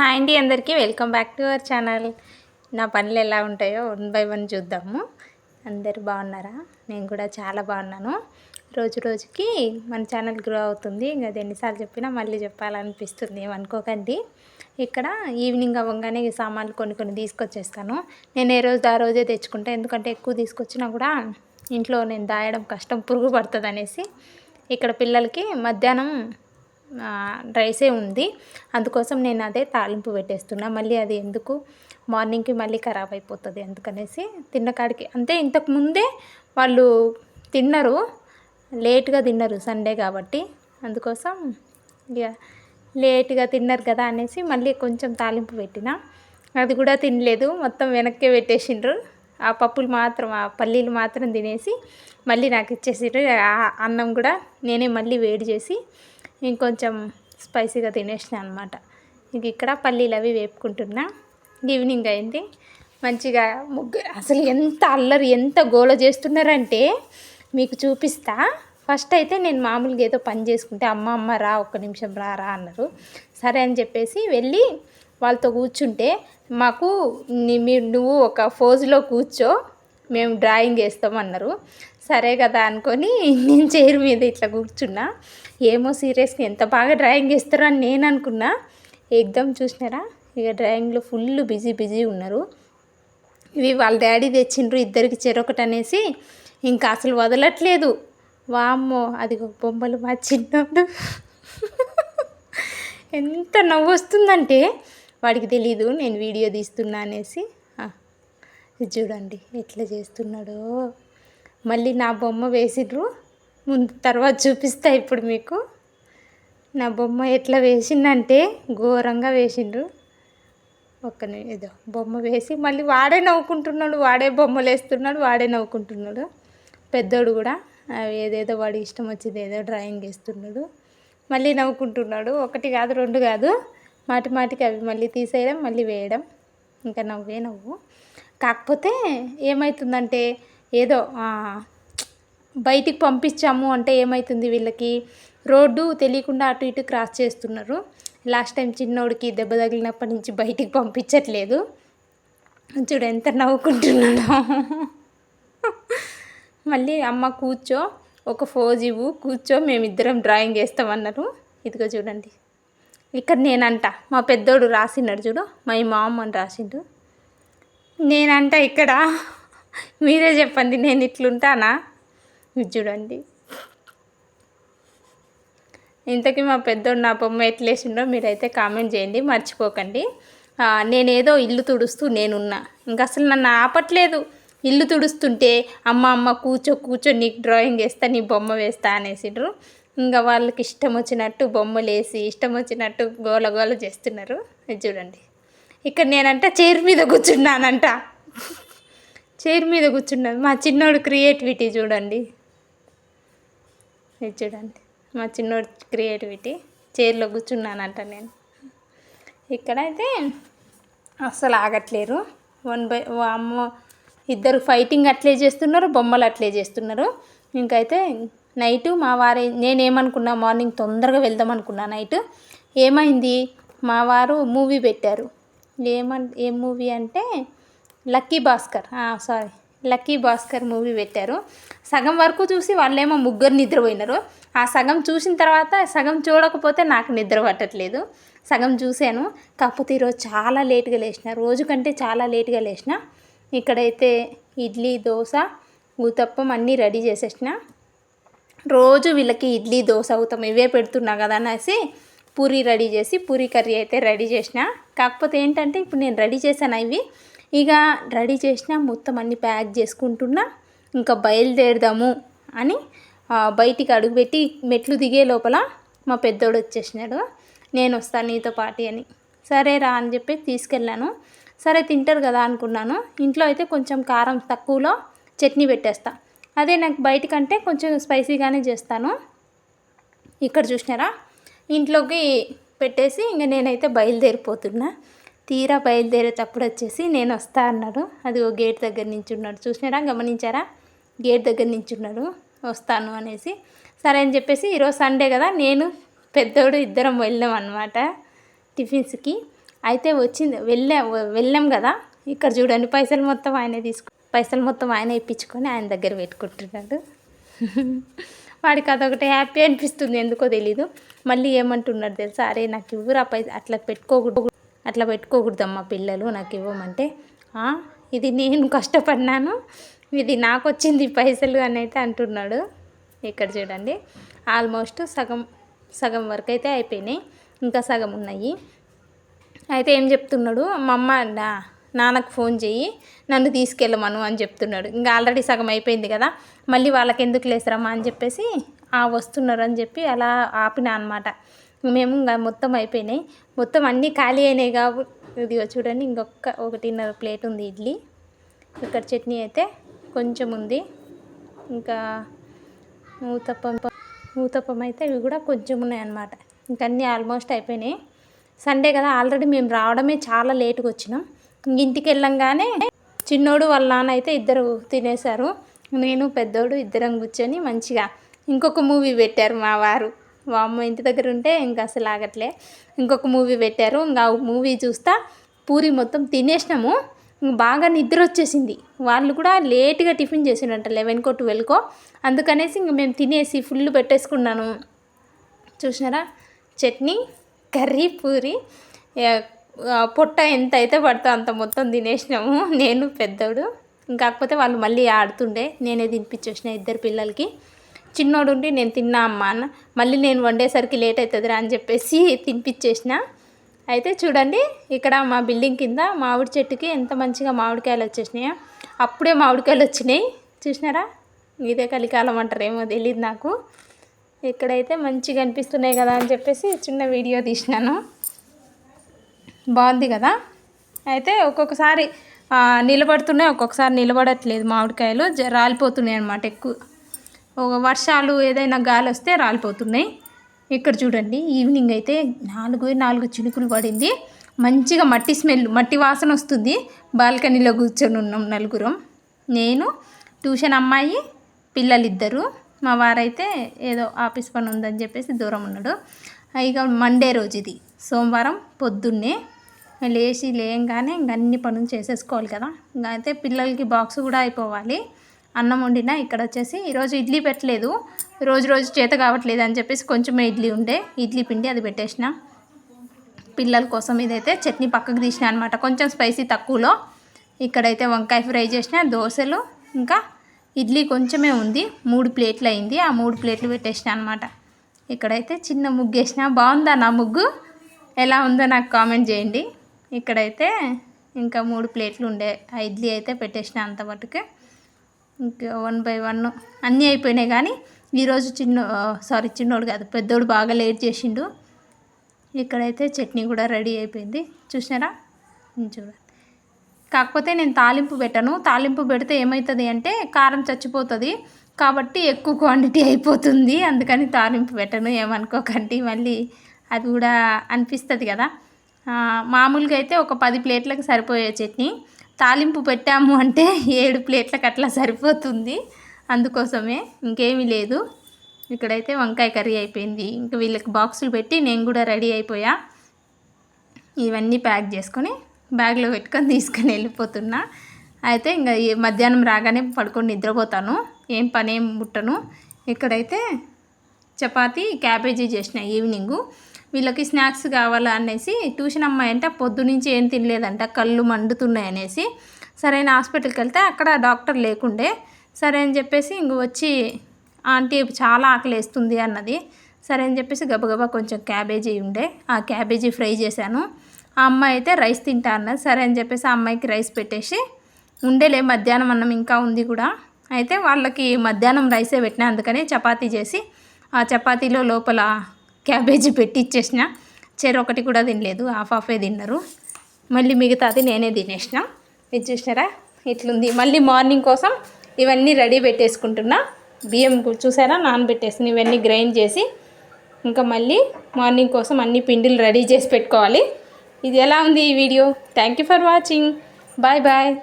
Hi అండి అందరికీ. Welcome back to our channel. నా పనులు ఎలా ఉంటాయో వన్ బై వన్ చూద్దాము. అందరు బాగున్నారా? నేను కూడా చాలా బాగున్నాను. రోజు రోజుకి మన ఛానల్ గ్రో అవుతుంది. ఇంకా అది ఎన్నిసార్లు చెప్పినా మళ్ళీ చెప్పాలనిపిస్తుంది. ఏమనుకోకండి. ఇక్కడ ఈవినింగ్ అవ్వగానే సామాన్లు కొన్ని కొన్ని తీసుకొచ్చేస్తాను. నేను ఏ రోజు ఆ రోజే తెచ్చుకుంటా. ఎందుకంటే ఎక్కువ తీసుకొచ్చినా కూడా ఇంట్లో నేను దాయడం కష్టం పురుగు పడుతుంది అనేసి ఇక్కడ పిల్లలకి మధ్యాహ్నం రైసే ఉంది. అందుకోసం నేను అదే తాలింపు పెట్టేస్తున్నా. మళ్ళీ అది ఎందుకు? మార్నింగ్కి మళ్ళీ ఖరాబ్ అయిపోతుంది అందుకనేసి తిన్నకాడికి అంతే ఇంతకుముందే వాళ్ళు తిన్నారు. లేట్గా తిన్నారు సండే కాబట్టి. అందుకోసం ఇక లేట్గా తిన్నారు కదా అనేసి మళ్ళీ కొంచెం తాలింపు పెట్టిన. అది కూడా తినలేదు. మొత్తం వెనక్కే పెట్టేసిండ్రు. ఆ పప్పులు మాత్రం ఆ పల్లీలు మాత్రం తినేసి మళ్ళీ నాకు ఇచ్చేసిండ్రు ఆ అన్నం కూడా నేనే మళ్ళీ వేడి చేసి ఇంకొంచెం స్పైసీగా తినేసిన అనమాట ఇంక ఇక్కడ పల్లీలు అవి వేపుకుంటున్నా. ఈవినింగ్ అయింది. మంచిగా ముగ్గురు అసలు ఎంత అల్లరి ఎంత గోల చేస్తున్నారంటే మీకు చూపిస్తా. ఫస్ట్ అయితే నేను మామూలుగా ఏదో పని చేసుకుంటే అమ్మ అమ్మ రా ఒక్క నిమిషం రా రా అన్నారు. సరే అని చెప్పేసి వెళ్ళి వాళ్ళతో కూర్చుంటే మాకు నీ- మీరు నువ్వు ఒక ఫోజులో కూర్చో మేము డ్రాయింగ్ వేస్తామన్నారు సరే కదా అనుకొని నేను చైర్ మీద ఇట్లా కూర్చున్నా. ఏమో సీరియస్గా ఎంత బాగా డ్రాయింగ్ వేస్తారో అని నేను అనుకున్నా. ఎగ్దమ్ చూసినారా? ఇక డ్రాయింగ్లో ఫుల్ బిజీ బిజీ ఉన్నారు. ఇవి వాళ్ళ డాడీ తెచ్చిండ్రు ఇద్దరికి చెరొకటి అనేసి ఇంకా అసలు వదలట్లేదు. వామ్మో అది బొమ్మలు మా చిన్నోడు. ఎంత నవ్వు వస్తుందంటే వాడికి తెలీదు నేను వీడియో తీస్తున్నా అనేసి. ఇది చూడండి ఎట్లా చేస్తున్నాడో. మళ్ళీ నా బొమ్మ వేసిండ్రు ముందు తర్వాత చూపిస్తా ఇప్పుడు మీకు. నా బొమ్మ ఎట్లా వేసిందంటే ఘోరంగా వేసిండ్రు. ఒక్క ఏదో బొమ్మ వేసి మళ్ళీ వాడే నవ్వుకుంటున్నాడు వాడే బొమ్మలు వేస్తున్నాడు వాడే నవ్వుకుంటున్నాడు. పెద్దోడు కూడా ఏదేదో వాడి ఇష్టం వచ్చింది ఏదో డ్రాయింగ్ వేస్తున్నాడు. మళ్ళీ నవ్వుకుంటున్నాడు. ఒకటి కాదు రెండు కాదు. మాటి మాటికి అవి మళ్ళీ తీసేయడం మళ్ళీ వేయడం. ఇంకా నవ్వే నవ్వు. కాకపోతే ఏమవుతుందంటే ఏదో బయటికి పంపించాము అంటే ఏమవుతుంది వీళ్ళకి? రోడ్డు తెలియకుండా అటు ఇటు క్రాస్ చేస్తున్నారు. లాస్ట్ టైం చిన్నోడికి దెబ్బ తగిలినప్పటి నుంచి బయటికి పంపించట్లేదు. చూడు ఎంత నవ్వుకుంటున్నాడో. మళ్ళీ అమ్మ కూర్చో ఒక ఫోజ్ ఇవ్వు కూర్చో మేమిద్దరం డ్రాయింగ్ వేస్తామన్నారు. ఇదిగో చూడండి. ఇక్కడ నేనంట మా పెద్దోడు రాసినాడు చూడు మా మామ అని రాసిండు. నేనంట ఇక్కడ. మీరే చెప్పండి నేను ఇట్లుంటానా? ఇది చూడండి. ఇంతకీ మా పెద్దోడు నా బొమ్మ ఎట్లేసిండో మీరైతే కామెంట్ చేయండి మర్చిపోకండి. నేనేదో ఇల్లు తుడుస్తూ నేనున్నా. ఇంకా అసలు నన్ను ఆపట్లేదు. ఇల్లు తుడుస్తుంటే అమ్మ అమ్మ కూర్చో కూర్చో నీకు డ్రాయింగ్ వేస్తా నీ బొమ్మ వేస్తా అనేసిండ్రు. ఇంకా వాళ్ళకి ఇష్టం వచ్చినట్టు బొమ్మలు వేసి ఇష్టం వచ్చినట్టు గోల గోల చేస్తున్నారు. ఇది చూడండి. ఇక్కడ నేనంట చైర్ మీద కూర్చున్నానంట. చైర్ మీద కూర్చున్నది. మా చిన్నోడు క్రియేటివిటీ చూడండి. ఇది చూడండి. మా చిన్నోడు క్రియేటివిటీ. చైర్లో కూర్చున్నానంట నేను. ఇక్కడైతే అస్సలు ఆగట్లేరు. వన్ బై అమ్మ ఇద్దరు ఫైటింగ్ అట్లే చేస్తున్నారు బొమ్మలు అట్లే చేస్తున్నారు. ఇంకైతే నైట్ మా వారి నేనేమనుకున్నా మార్నింగ్ తొందరగా వెళ్దాం అనుకున్నా నైట్. ఏమైంది? మా వారు మూవీ పెట్టారు. ఏమన్ ఏ మూవీ అంటే లక్కీ భాస్కర్. సారీ లక్కీ భాస్కర్ మూవీ పెట్టారు. సగం వరకు చూసి వాళ్ళేమో ముగ్గురు నిద్రపోయినారు. ఆ సగం చూసిన తర్వాత సగం చూడకపోతే నాకు నిద్ర పట్టట్లేదు. సగం చూశాను. కాకపోతే ఈరోజు చాలా లేట్గా లేచిన రోజు కంటే చాలా లేట్గా లేచిన ఇక్కడైతే ఇడ్లీ దోశ ఊతప్పం అన్నీ రెడీ చేసేసిన. రోజు వీళ్ళకి ఇడ్లీ దోశ ఊతం ఇవే పెడుతున్నా కదా అనేసి పూరి రెడీ చేసి పూరి కర్రీ అయితే రెడీ చేసిన. కాకపోతే ఏంటంటే ఇప్పుడు నేను రెడీ చేశాను ఇవి ఇక రెడీ చేసిన మొత్తం అన్ని ప్యాక్ చేసుకుంటున్నా ఇంకా బయలుదేరదాము అని బయటికి అడుగుపెట్టి మెట్లు దిగే లోపల మా పెద్దోడు వచ్చేసినాడు. నేను వస్తాను నీతో పాటి అని. సరే రా అని చెప్పి తీసుకెళ్ళాను. సరే తింటారు కదా అనుకున్నాను. ఇంట్లో అయితే కొంచెం కారం తక్కువలో చట్నీ పెట్టేస్తా. అదే నాకు బయటకంటే కొంచెం స్పైసీగానే చేస్తాను. ఇక్కడ చూసినారా? ఇంట్లోకి పెట్టేసి ఇంక నేనైతే బయలుదేరిపోతున్నా. తీరా బయలుదేరేటప్పుడు వచ్చేసి నేను వస్తా అన్నాడు. అది ఓ గేట్ దగ్గర నుంచి ఉన్నాడు చూసినారా? గమనించారా? గేట్ దగ్గర నుంచి ఉన్నాడు వస్తాను అనేసి. సరే అని చెప్పేసి ఈరోజు సండే కదా నేను పెద్దోడు ఇద్దరం వెళ్ళాం అనమాట టిఫిన్స్కి. అయితే వచ్చింది వెళ్ళా వెళ్ళాం కదా. ఇక్కడ చూడండి పైసలు మొత్తం ఆయన తీసుకు పైసలు మొత్తం ఆయన ఇప్పించుకొని ఆయన దగ్గర పెట్టుకుంటున్నాడు. వాడికి అదొకటి హ్యాపీ అనిపిస్తుంది ఎందుకో తెలీదు. మళ్ళీ ఏమంటున్నాడు తెలుసా? అరే నాకు ఇవ్వరా పై అట్లా పెట్టుకోకూడదు. అట్లా పెట్టుకోకూడదమ్మా పిల్లలు నాకు ఇవ్వమంటే. ఇది నేను కష్టపడినాను ఇది నాకు వచ్చింది పైసలు అని అయితే అంటున్నాడు. ఇక్కడ చూడండి ఆల్మోస్ట్ సగం సగం వరకు అయితే అయిపోయినాయి ఇంకా సగం ఉన్నాయి. అయితే ఏం చెప్తున్నాడు మా అమ్మ నా నాన్నకు ఫోన్ చేయి నన్ను తీసుకెళ్ళమను అని చెప్తున్నాడు. ఇంకా ఆల్రెడీ సగం అయిపోయింది కదా మళ్ళీ వాళ్ళకి ఎందుకు లేసరమ్మా అని చెప్పేసి ఆ వస్తున్నారు అని చెప్పి అలా ఆపినా అనమాట మేము ఇంకా మొత్తం అయిపోయినాయి. మొత్తం అన్నీ ఖాళీ అయినాయి కాబట్టి ఇదిగో చూడండి ఇంకొక ఒకటిన్నర ప్లేట్ ఉంది ఇడ్లీ. ఇక్కడ చట్నీ అయితే కొంచెం ఉంది. ఇంకా ఊతప్పం ఊతప్పం అయితే ఇవి కూడా కొంచెం ఉన్నాయి అన్నమాట ఇంకా అన్నీ ఆల్మోస్ట్ అయిపోయినాయి. సండే కదా ఆల్రెడీ మేము రావడమే చాలా లేట్గా వచ్చినాం. ఇంక ఇంటికి వెళ్ళంగానే చిన్నోడు వాళ్ళ నాన్న అయితే ఇద్దరు తినేశారు. నేను పెద్దోడు ఇద్దరం కూర్చొని మంచిగా ఇంకొక మూవీ పెట్టారు మా వారు. వామ్మ ఇంటి దగ్గర ఉంటే ఇంకా అసలు ఆగట్లే. ఇంకొక మూవీ పెట్టారు. ఇంకా మూవీ చూస్తా. పూరి మొత్తం తినేసినాము. ఇంక బాగా నిద్ర వచ్చేసింది వాళ్ళు కూడా లేట్గా టిఫిన్ చేసిండంట లెవెన్కో ట్వెల్వ్కో అందుకనేసి ఇంక మేము తినేసి ఫుల్ పెట్టేసుకున్నాను. చూసినారా? చట్నీ కర్రీ పూరి. పొట్ట ఎంత అయితే పడుతుందో అంత మొత్తం తినేసినాము. నేను పెద్దోడు. కాకపోతే వాళ్ళు మళ్ళీ ఆడుతుండే. నేనే తినిపించేసిన ఇద్దరు పిల్లలకి. చిన్నోడు ఉండి నేను తిన్నా అమ్మ అన్న. మళ్ళీ నేను వండేసరికి లేట్ అవుతుందిరా అని చెప్పేసి తినిపించేసిన. అయితే చూడండి ఇక్కడ మా బిల్డింగ్ కింద మామిడి చెట్టుకి ఎంత మంచిగా మామిడికాయలు వచ్చేసినాయో. అప్పుడే మామిడికాయలు వచ్చినాయి. చూసినారా? ఇదే కలికాలం అంటారేమో తెలియదు నాకు. ఇక్కడైతే మంచిగా అనిపిస్తున్నాయి కదా అని చెప్పేసి చిన్న వీడియో తీసినాను. బాగుంది కదా? అయితే ఒక్కొక్కసారి నిలబడుతున్నాయి. ఒక్కొక్కసారి నిలబడట్లేదు మామిడికాయలు. జ- రాలిపోతున్నాయి అన్నమాట ఎక్కువ. వర్షాలు ఏదైనా గాలి వస్తే రాలిపోతున్నాయి. ఇక్కడ చూడండి ఈవినింగ్ అయితే నాలుగు నాలుగు చినుకులు పడింది. మంచిగా మట్టి స్మెల్ మట్టి వాసన వస్తుంది. బాల్కనీలో కూర్చొని ఉన్నాం నలుగురం. నేను ట్యూషన్ అమ్మాయి పిల్లలిద్దరు. మా వారైతే ఏదో ఆఫీస్ పని ఉందని చెప్పేసి దూరం ఉన్నాడు. ఇక మండే రోజు ఇది. సోమవారం పొద్దున్నే లేచి లేయంగానే ఇంక అన్ని పనులు చేసేసుకోవాలి కదా. ఇంకా అయితే పిల్లలకి బాక్స్ కూడా అయిపోవాలి. అన్నం వండినా ఇక్కడ వచ్చేసి ఈరోజు ఇడ్లీ పెట్టలేదు. రోజు రోజు చేత కావట్లేదు అని చెప్పేసి కొంచెమే ఇడ్లీ ఉండే. ఇడ్లీ పిండి అది పెట్టేసిన. పిల్లల కోసం ఇదైతే చట్నీ పక్కకు తీసిన అనమాట కొంచెం స్పైసీ తక్కువలో. ఇక్కడైతే వంకాయ ఫ్రై చేసిన దోశలు ఇంకా ఇడ్లీ కొంచెమే ఉంది. మూడు ప్లేట్లు అయింది. ఆ మూడు ప్లేట్లు పెట్టేసిన అనమాట ఇక్కడైతే చిన్న ముగ్గు వేసిన. బాగుందా నా ముగ్గు? ఎలా ఉందో నాకు కామెంట్ చేయండి. ఇక్కడైతే ఇంకా మూడు ప్లేట్లు ఉండే. ఆ ఇడ్లీ అయితే పెట్టేసిన అంత మటుకే ఇంకా వన్ బై వన్ అన్నీ అయిపోయినాయి కానీ ఈరోజు చిన్న సారీ చిన్నోడు కాదు పెద్దోడు బాగా లేట్ చేసిండు. ఇక్కడైతే చట్నీ కూడా రెడీ అయిపోయింది. చూసినారా? చూడండి కాకపోతే నేను తాలింపు పెట్టను. తాలింపు పెడితే ఏమవుతుంది అంటే కారం చచ్చిపోతుంది. కాబట్టి ఎక్కువ క్వాంటిటీ అయిపోతుంది. అందుకని తాలింపు పెట్టను ఏమనుకోకండి. మళ్ళీ అది కూడా అనిపిస్తుంది కదా. మామూలుగా అయితే ఒక పది ప్లేట్లకు సరిపోయే చట్నీ. తాలింపు పెట్టాము అంటే ఏడు ప్లేట్లకు అట్లా సరిపోతుంది. అందుకోసమే ఇంకేమీ లేదు. ఇక్కడైతే వంకాయ కర్రీ అయిపోయింది. ఇంకా వీళ్ళకి బాక్సులు పెట్టి నేను కూడా రెడీ అయిపోయా. ఇవన్నీ ప్యాక్ చేసుకొని బ్యాగ్లో పెట్టుకొని తీసుకొని వెళ్ళిపోతున్నా. అయితే ఇంకా మధ్యాహ్నం రాగానే పడుకొని నిద్రపోతాను. ఏం పని ఏం ముట్టను. ఇక్కడైతే చపాతీ క్యాబేజీ చేసిన ఈవినింగు. వీళ్ళకి స్నాక్స్ కావాలా అనేసి ట్యూషన్ అమ్మాయి అంటే పొద్దు నుంచి ఏం తినలేదంట కళ్ళు మండుతున్నాయి అనేసి. సరైన హాస్పిటల్కి వెళ్తే అక్కడ డాక్టర్ లేకుండే. సరే అని చెప్పేసి ఇంక వచ్చి ఆంటీ చాలా ఆకలి వేస్తుంది అన్నది. సరే అని చెప్పేసి గబగబా కొంచెం క్యాబేజీ ఉండే. ఆ క్యాబేజీ ఫ్రై చేశాను. ఆ అమ్మాయి అయితే రైస్ తింటా అన్నది. సరే అని చెప్పేసి ఆ అమ్మాయికి రైస్ పెట్టేసి ఉండేలే మధ్యాహ్నం అన్నం ఇంకా ఉంది కూడా. అయితే వాళ్ళకి మధ్యాహ్నం రైసే పెట్టినా అందుకని చపాతీ చేసి ఆ చపాతీలో లోపల క్యాబేజీ పెట్టి ఇచ్చేసిన చెర ఒకటి కూడా తినలేదు హాఫ్ హాఫే తిన్నారు. మళ్ళీ మిగతాది నేనే తినేసిన. మీరు చూసినారా? ఇట్లుంది. మళ్ళీ మార్నింగ్ కోసం ఇవన్నీ రెడీ పెట్టేసుకుంటున్నా. బియ్యం గు- చూసారా? నానబెట్టేసిన ఇవన్నీ గ్రైండ్ చేసి. ఇంకా మళ్ళీ మార్నింగ్ కోసం అన్ని పిండిలు రెడీ చేసి పెట్టుకోవాలి. ఇది ఎలా ఉంది ఈ video? Thank you for watching. Bye bye.